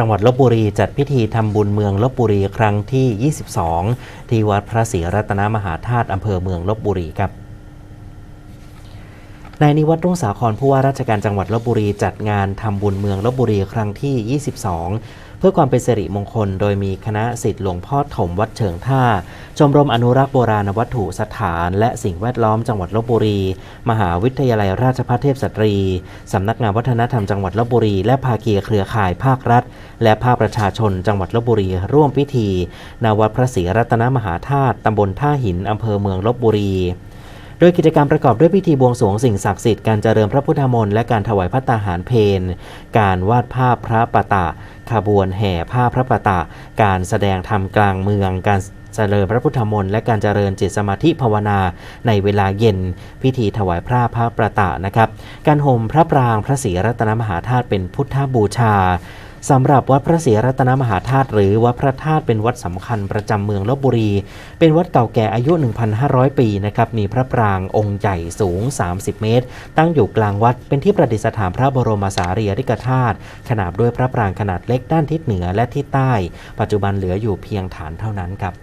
จังหวัดลบบุรีจัดพิธีทำบุญเมืองลบบุรีครั้งที่ 22 ที่วัดพระศรีรัตนมหาธาตุอำเภอเมืองลบบุรีครับ นายนิวัฒน์รุ่งสาครผู้ว่าราชการจังหวัดลบบุรีจัดงานทำบุญเมืองลบบุรีครั้งที่ 22 เพื่อความเป็นสิริมงคล โดยมีคณะสิทธิ์หลวงพ่อถมวัดเฉิงท่า ชมรมอนุรักษ์โบราณวัตถุสถาน และสิ่งแวดล้อมจังหวัดลบบุรี มหาวิทยาลัยราชภัฏเทพสตรี สำนักงานวัฒนธรรมจังหวัดลบบุรี และภาคีเครือข่ายภาครัฐ และภาคประชาชนจังหวัดลบบุรี ร่วมพิธีณวัดพระศรีรัตนมหาธาตุตำบลท่าหินอำเภอเมืองลบบุรี โดยกิจกรรมประกอบด้วยพิธีบวงสรวงสิ่งศักดิ์สิทธิ์การเจริญพระพุทธมนต์และการถวายพระตาหารเพนการวาดภาพพระปะตะขบวนแห่ผ้าพระปะตะ การแสดงธรรมกลางเมือง การเจริญพระพุทธมนต์และการเจริญจิตสมาธิภาวนา ในเวลาเย็น พิธีถวายพระพระประตะนะครับ การห่มพระปรางพระศรีรัตนมหาธาตุเป็นพุทธบูชา สำหรับวัดพระศรีรัตนมหาธาตุหรือวัดพระธาตุเป็นวัดสำคัญประจำเมืองลบบุรี เป็นวัดเก่าแก่อายุ 1,500 ปีนะครับมีพระปรางองค์ใหญ่สูง 30 เมตร ตั้งอยู่กลางวัดเป็นที่ประดิษฐานพระบรมสารีริกธาตุขนาบด้วยพระปรางขนาดเล็กด้านทิศเหนือและทิศใต้ ปัจจุบันเหลืออยู่เพียงฐานเท่านั้นครับ